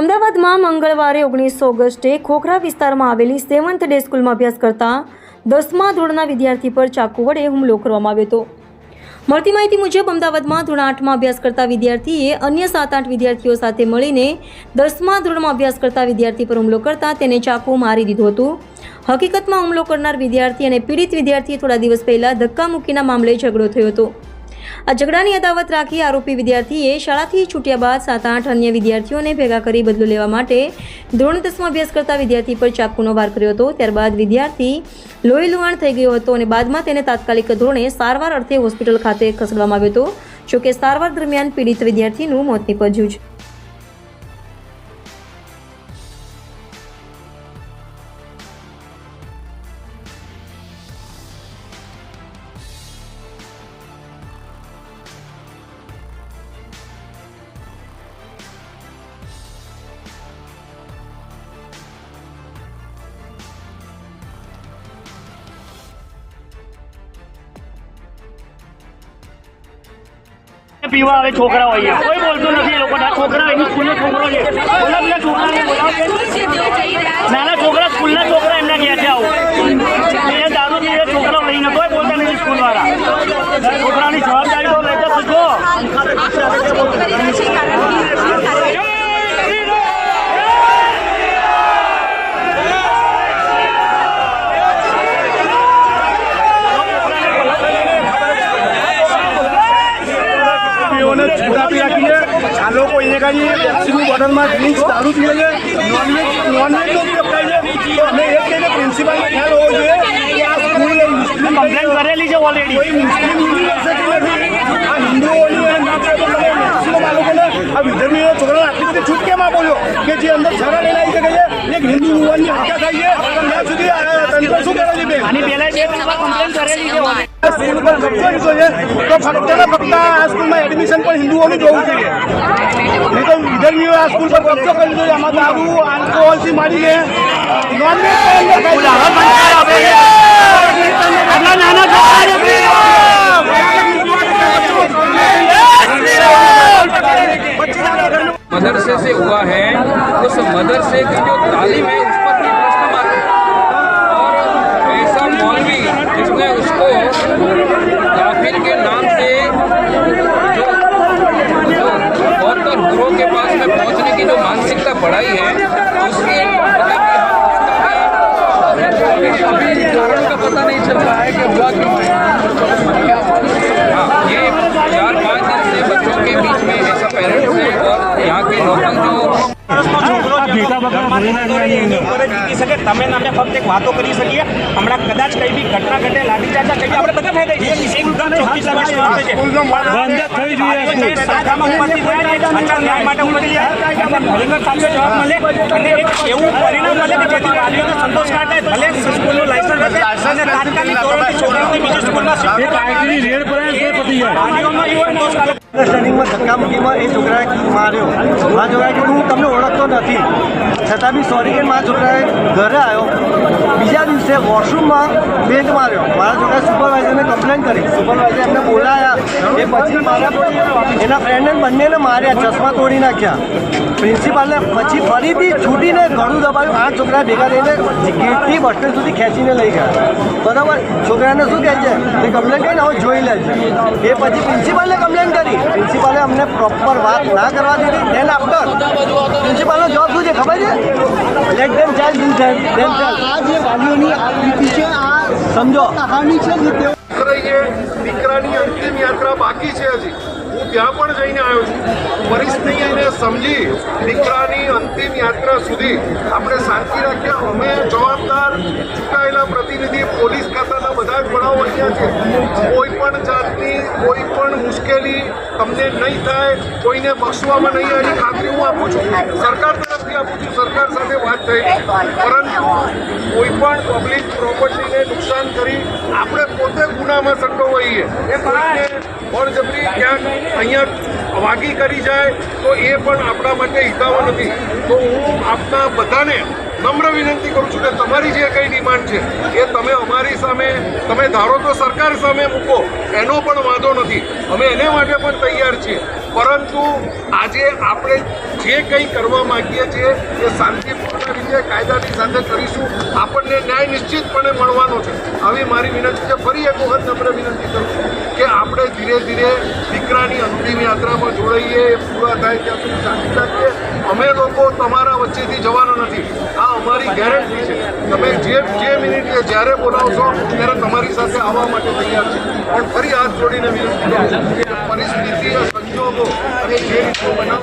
અમદાવાદમાં મંગળવારે ઓગણીસો ઓગસ્ટે ખોખરા વિસ્તારમાં આવેલી સેવન્થ ડે સ્કૂલમાં અભ્યાસ કરતા દસમા ધોરણના વિદ્યાર્થી પર ચાકુ વડે હુમલો કરવામાં આવ્યો હતો. મળતી માહિતી મુજબ, અમદાવાદમાં ધોરણ આઠમાં અભ્યાસ કરતા વિદ્યાર્થીએ અન્ય સાત આઠ વિદ્યાર્થીઓ સાથે મળીને દસમા ધોરણમાં અભ્યાસ કરતા વિદ્યાર્થી પર હુમલો કરતા તેને ચાકુ મારી દીધું હતું. હકીકતમાં હુમલો કરનાર વિદ્યાર્થી અને પીડિત વિદ્યાર્થીએ થોડા દિવસ પહેલા ધક્કા મૂકીના મામલે ઝઘડો થયો હતો. આ ઝઘડાની અદાવત રાખી આરોપી વિદ્યાર્થીએ શાળાથી છૂટ્યા બાદ સાત આઠ અન્ય વિદ્યાર્થીઓને ભેગા કરી બદલો લેવા માટે ધોરણ દસમાં અભ્યાસ કરતા વિદ્યાર્થી પર ચાકુનો વાર કર્યો હતો. ત્યારબાદ વિદ્યાર્થી લોહી લુહાણ થઈ ગયો હતો અને બાદમાં તેને તાત્કાલિક ધોરણે સારવાર અર્થે હોસ્પિટલ ખાતે ખસેડવામાં આવ્યો હતો. જોકે સારવાર દરમિયાન પીડિત વિદ્યાર્થીનું મોત નીપજ્યું છે પીવા આવે છોકરા હોય કોઈ બોલતું નથી લોકો છોકરા એની સ્કૂલનો છોકરો છે. બોલા પેલા છોકરાને બોલાવો નાના છોકરા સ્કૂલના છોકરા એમના ગયા છે આવું એ દારૂ પીએ છોકરા લઈને કોઈ બોલતા નથી સ્કૂલ વાળા છોકરાની જવાબદારી તો લેતો પૂછો વ્યક્તિઓને છૂટાપી રાખીએ આ લોકો અહીંયા કાંઈ પેપ્સીનું બોટલમાં ડ્રિંક્સ દારૂ પીએ છે નોનવેજ નોનવેજ તો પીવડાવે છે તો અમે એ કહીએ પ્રિન્સિપાલને ખ્યાલ હોવો જોઈએ કે આ સ્કૂલ એ મુસ્લિમ કમ્પ્લેન કરેલી છે ઓલરેડી કોઈ મુસ્લિમ યુનિવર્સિટી નથી આ હિન્દુઓની અને ના ચાલો તમે મેક્સિમમ આ લોકોને આ વિધર્મીઓ છોકરાને આટલી બધી છૂટ કેમ આપો છો કે જે અંદર છરા લઈને આવી શકે છે એક હિન્દુ યુવાનની હત્યા થાય છે તો ત્યાં સુધી આ તંત્ર શું કરે છે બેન આની પહેલા બે કમ્પ્લેન કરેલી છે તો ફક્ત ફક્ત આ સ્કૂલમાં એડમિશન પણ હિન્દુઓનું જોવું જોઈએ નહીં તો વિધર્મીઓ આ સ્કૂલ પર કબજો કરી જોઈએ આમાં દારૂ આલ્કોહોલથી માંડીને નોનવેજ નાના के में पहुँचने की जो मानसिकता बढ़ाई है, उसके अभी कारण का पता नहीं चल रहा है कि हुआ क्यों हाँ। ये चार पाँच दिन से बच्चों के बीच में ऐसा पेरेंट्स है और यहाँ के लोकल जो જીતી શકે. તમે અમે ફક્ત એક વાતો કરી શકીએ. હમણાં કદાચ કઈ બી ઘટના ઘટે લાઠી ચાર્જ કઈ આપણે બધા થઈ ગઈ એક ચોવીસ લાખ સ્ટુડન્ટ છે. બંધ થઈ જોઈએ. શાખામાં ઉપરથી અચાનક ન્યાય માટે ઉમટી જાય. એમને જવાબ મળે અને એક એવું પરિણામ મળે કે જેથી વાલીઓને સંતોષ કાઢે ભલે સ્કૂલનું લાયસન્સ હશે અને તાત્કાલિક ધોરણથી છોકરાઓને બીજી સ્કૂલમાં શિફ્ટ વાલીઓમાં એવો સંતોષકારક અંડરસ્ટેન્ડિંગમાં ધક્કામુક્કીમાં એ છોકરાએ માર્યો આ છોકરાએ કીધું હું તમને ઓળખતો નથી. છતાં બી સોરી કે મારા છોકરાએ ઘરે આવ્યો. બીજા દિવસે વોશરૂમમાં બેન્ટ માર્યો. મારા છોકરાએ સુપરવાઇઝરને કમ્પ્લેન કરી. સુપરવાઇઝર એમને બોલાયા. એ પછી મારા એના ફ્રેન્ડને બંનેને માર્યા ચશ્મા તોડી નાખ્યા. પ્રિન્સિપાલને પછી ફરીથી છૂટીને ઘણું દબાયું આ છોકરા ભેગા થઈને ગેટથી બસ સ્ટેન્ડ સુધી ખેંચીને લઈ ગયા. બરાબર? છોકરાને શું કહે છે? એ કમ્પ્લેન કરીને હવે જોઈ લેજે એ પછી પ્રિન્સિપાલને કમ્પ્લેન કરી. પ્રિન્સિપાલે અમને પ્રોપર વાત ના કરવા દીધી. દેન આફ્ટર પ્રિન્સિપાલનો જવાબ શું છે ખબર છે? Let them child in them આ જે વાલીઓની આકૃતિ છે આ સમજો. કહાની છે જે તેઓ દીકરાની અંતિમ યાત્રા બાકી છે હજી. હું ત્યાં પણ જઈને આવ્યો છું. પરિસ્થિતિને સમજી દીકરાની અંતિમ યાત્રા સુધી. આપણે શાંતિ રાખીએ અમે જવાબદાર ચૂંટાયેલા પ્રતિનિધિ પોલીસ ખાતાના બધા જ વડાઓ અહીંયા છે. કોઈ પણ જાતની કોઈ પણ મુશ્કેલી તમને નહીં થાય કોઈને બક્ષવામાં નહીં એની ખાતરી હું આપું છું. સરકાર તરફથી આપું છું સરકાર સાથે વાત થઈ. પરંતુ કોઈ પણ પબ્લિક પ્રોપર્ટીને નુકસાન કરી આપણે પોતે ગુનામાં સંડોવાઈએ એ કોઈને બળજબરી ક્યાંક અહીંયા વાગી કરી જાય તો એ પણ આપણા માટે હિતાવો નથી. તો હું આપના બધાને નમ્ર વિનંતી કરું છું કે તમારી જે કંઈ ડિમાન્ડ છે, એ તમે અમારી સામે, તમે ધારો તો સરકાર સામે મૂકો, એનો પણ વાંધો નથી. અમે એને માટે પણ તૈયાર છીએ. પરંતુ આજે આપણે જે કંઈ કરવા માંગીએ છીએ, એ શાંતિપૂર્ણ રીતે કાયદાની સાથે કરીશું. આપણને ન્યાય નિશ્ચિતપણે મળવાનો છે. આવી મારી વિનંતી છે. ફરી એક વખત નમ્ર વિનંતી કરું છું કે આપણે ધીરે ધીરે દીકરાની અંતિમ યાત્રામાં જોડાઈએ પૂરા થાય ત્યાં સુધી શાંતિ રાખીએ. અમે લોકો તમારા વચ્ચેથી જવાના નથી. આ અમારી ગેરંટી છે. તમે જે જે મિનિટે જ્યારે બોલાવશો ત્યારે તમારી સાથે આવવા માટે તૈયાર છે. પણ ફરી હાથ જોડીને વિનંતી પરિસ્થિતિ સંજોગો અને જે રીતનો બનાવ